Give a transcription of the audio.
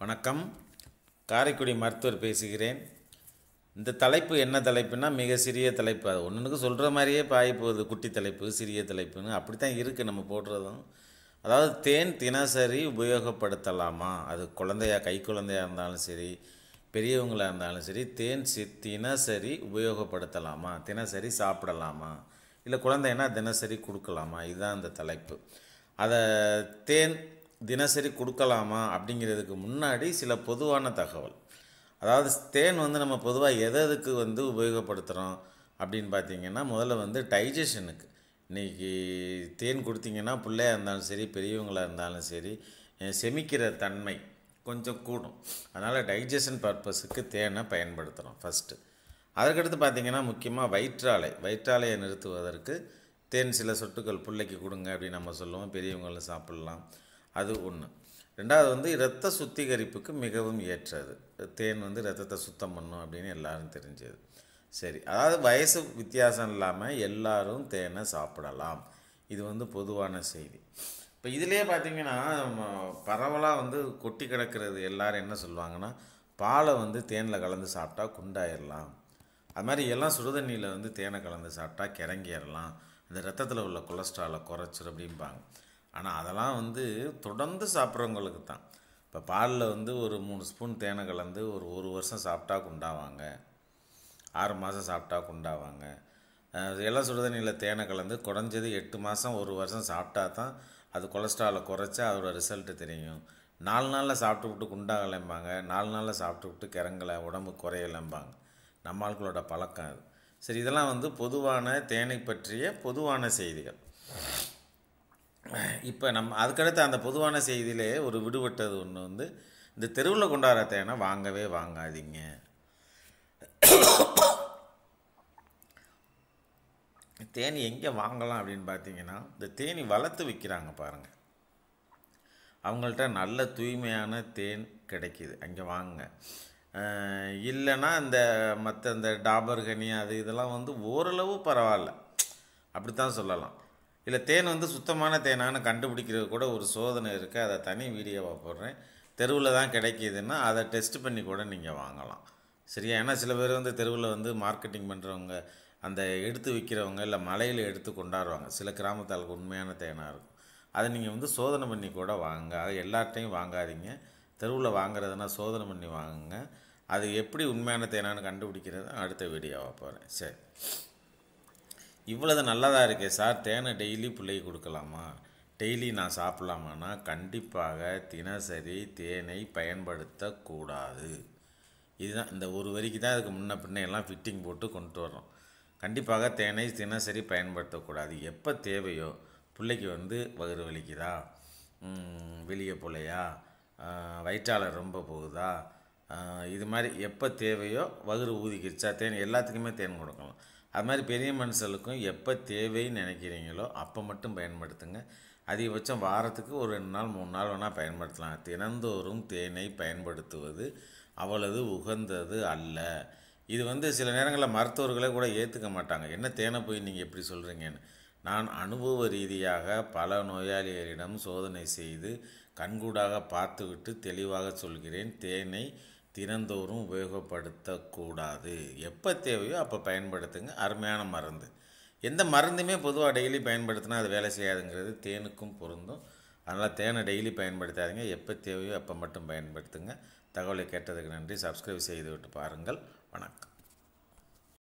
வணக்கம். காரைக்குடி மருத்துவர் பேசுகிறேன். இந்த தலைப்பு என்ன தலைப்புனா மிக சிறிய தலைப்பு. அது ஒன்றுக்கு சொல்கிற மாதிரியே பாய் போகுது குட்டி தலைப்பு சிறிய தலைப்புன்னு. அப்படி தான் இருக்குது நம்ம போடுறதும். அதாவது தேன் தினசரி உபயோகப்படுத்தலாமா? அது குழந்தையா கை குழந்தையாக இருந்தாலும் சரி பெரியவங்களாக இருந்தாலும் சரி தேன் சி தினசரி உபயோகப்படுத்தலாமா? தினசரி சாப்பிடலாமா? இல்லை குழந்தைன்னா தினசரி கொடுக்கலாமா? இதுதான் அந்த தலைப்பு. அதை தேன் தினசரி கொடுக்கலாமா அப்படிங்கிறதுக்கு முன்னாடி சில பொதுவான தகவல். அதாவது தேன் வந்து நம்ம பொதுவாக எது எதுக்கு வந்து உபயோகப்படுத்துகிறோம் அப்படின்னு பார்த்தீங்கன்னா முதல்ல வந்து டைஜஷனுக்கு. இன்றைக்கி தேன் கொடுத்தீங்கன்னா பிள்ளையாக இருந்தாலும் சரி பெரியவங்களாக இருந்தாலும் சரி செமிக்கிற தன்மை கொஞ்சம் கூடும். அதனால் டைஜஷன் பர்பஸுக்கு தேனை பயன்படுத்துகிறோம் ஃபஸ்ட்டு அதற்கடுத்து பார்த்தீங்கன்னா முக்கியமாக வயிற்றாலை. வயிற்றாலையை நிறுத்துவதற்கு தேன் சில சொட்டுக்கள் பிள்ளைக்கு கொடுங்க அப்படின்னு நம்ம சொல்லுவோம். பெரியவங்களும் சாப்பிட்லாம். அது ஒன்று ரெண்டாவது வந்து இரத்த சுத்திகரிப்புக்கு மிகவும் ஏற்றது. தேன் வந்து ரத்தத்தை சுத்தம் பண்ணும் அப்படின்னு எல்லாரும் தெரிஞ்சது. சரி அதாவது வயசு வித்தியாசம் இல்லாமல் எல்லாரும் தேனை சாப்பிடலாம். இது வந்து பொதுவான செய்தி. இப்போ இதிலே பார்த்தீங்கன்னா பரவலாக வந்து கொட்டி கிடக்கிறது எல்லாரும் என்ன சொல்லுவாங்கன்னா பாலை வந்து தேனில் கலந்து சாப்பிட்டா குண்டாயிடலாம் அது மாதிரி எல்லாம் சுடுதண்ணியில் வந்து தேனை கலந்து சாப்பிட்டா கிறங்கிடலாம் அந்த ரத்தத்தில் உள்ள கொலஸ்ட்ராலை குறைச்சிரும் அப்படிம்பாங்க. ஆனால் அதெல்லாம் வந்து தொடர்ந்து சாப்பிட்றவங்களுக்கு தான். இப்போ பாலில் வந்து ஒரு மூணு ஸ்பூன் தேனை கலந்து ஒரு ஒரு வருஷம் சாப்பிட்டா குண்டாவாங்க. ஆறு மாதம் சாப்பிட்டா குண்டாவாங்க. அஹ் எல்லாம் சுடுதண்ணியில் தேனை கலந்து குறைஞ்சது எட்டு மாதம் ஒரு வருஷம் சாப்பிட்டா தான் அது கொலஸ்ட்ராலை குறைச்சா அதோட ரிசல்ட்டு தெரியும். நாலு நாளில் சாப்பிட்டு விட்டு குண்டாகலைம்பாங்க. நாலு நாளில் சாப்பிட்டு விட்டு கிறங்கலை உடம்பு குறையலைம்பாங்க. நம்ம ஆட்களோட பழக்கம் அது. சரி இதெல்லாம் வந்து பொதுவான தேனை பற்றிய பொதுவான செய்திகள். இப்போ நம்ம அதுக்கடுத்து அந்த பொதுவான செய்தியிலே ஒரு விடுபட்டது ஒன்று வந்து இந்த தெருவில் கொண்டாடுற தேனை வாங்கவே வாங்காதீங்க. தேனி எங்கே வாங்கலாம் அப்படின்னு பார்த்தீங்கன்னா இந்த தேனி வளர்த்து விற்கிறாங்க பாருங்கள் அவங்கள்ட்ட நல்ல தூய்மையான தேன் கிடைக்கிது. அங்கே வாங்குங்க இல்லைன்னா இந்த மற்ற இந்த டாபர் கனி அது இதெல்லாம் வந்து ஓரளவு பரவாயில்ல. அப்படி தான் சொல்லலாம். இல்லை தேன் வந்து சுத்தமான தேனான்னு கண்டுபிடிக்கிறது கூட ஒரு சோதனை இருக்குது அதை தனி வீடியோவாக போடுறேன். தெருவில் தான் கிடைக்கிதுன்னா அதை டெஸ்ட் பண்ணி கூட நீங்கள் வாங்கலாம். சரியா? ஏன்னா சில பேர் வந்து தெருவில் வந்து மார்க்கெட்டிங் பண்ணுறவங்க அந்த எடுத்து விற்கிறவங்க இல்லை மலையில் எடுத்து கொண்டாடுவாங்க. சில கிராமத்தாளுக்கு உண்மையான தேனாக இருக்கும். அதை நீங்கள் வந்து சோதனை பண்ணி கூட வாங்க. அது எல்லார்ட்டையும் வாங்காதீங்க. தெருவில் வாங்குறதுனா சோதனை பண்ணி வாங்குங்க. அது எப்படி உண்மையான தேனான்னு கண்டுபிடிக்கிறது அடுத்த வீடியோவாக போகிறேன் சரி. இவ்வளவு நல்லதாக இருக்கே சார். தேனை டெய்லி பிள்ளைக்கு கொடுக்கலாமா? டெய்லி நான் சாப்பிட்லாமான்னா கண்டிப்பாக தினசரி தேனை பயன்படுத்தக்கூடாது. இதுதான் இந்த ஒரு வரிக்கு தான் அதுக்கு முன்ன பின்ன எல்லாம் ஃபிட்டிங் போட்டு கொண்டு வர்றோம். கண்டிப்பாக தேனை தினசரி பயன்படுத்தக்கூடாது. எப்போ தேவையோ பிள்ளைக்கு வந்து வயிறு வலிக்குதா? வெளியே போலையா? வயிற்றால் ரொம்ப போகுதா? இது மாதிரி எப்போ தேவையோ வயிறு ஊதிக்கிடுச்சா தேன் எல்லாத்துக்குமே தேன் கொடுக்கலாம். அது மாதிரி பெரிய மனுஷர்களுக்கும் எப்போ தேவைன்னு நினைக்கிறீங்களோ அப்போ மட்டும் பயன்படுத்துங்க. அதிகபட்சம் வாரத்துக்கு ஒரு ரெண்டு நாள் மூணு நாள் வேணால் பயன்படுத்தலாம். தினந்தோறும் தேனை பயன்படுத்துவது அவ்வளவு உகந்தது அல்ல. இது வந்து சில நேரங்களில் மருத்துவர்களே கூட ஏற்றுக்க மாட்டாங்க. என்ன தேனை போய் நீங்கள் எப்படி சொல்கிறீங்கன்னு நான் அனுபவ ரீதியாக பல நோயாளிகளிடம் சோதனை செய்து கண்கூடாக பார்த்துவிட்டு தெளிவாக சொல்கிறேன். தேனை தினந்தோறும் உபயோகப்படுத்தக்கூடாது. எப்போ தேவையோ அப்போ பயன்படுத்துங்க. அருமையான மருந்து. எந்த மருந்துமே பொதுவாக டெய்லி பயன்படுத்தினா அது வேலை செய்யாதுங்கிறது தேனுக்கும் பொருந்தும். அதனால் தேனை டெய்லி பயன்படுத்தாதீங்க. எப்போ தேவையோ அப்போ மட்டும் பயன்படுத்துங்க. தகவலை கேட்டதுக்கு நன்றி. சப்ஸ்கிரைப் செய்து விட்டு பாருங்கள். வணக்கம்.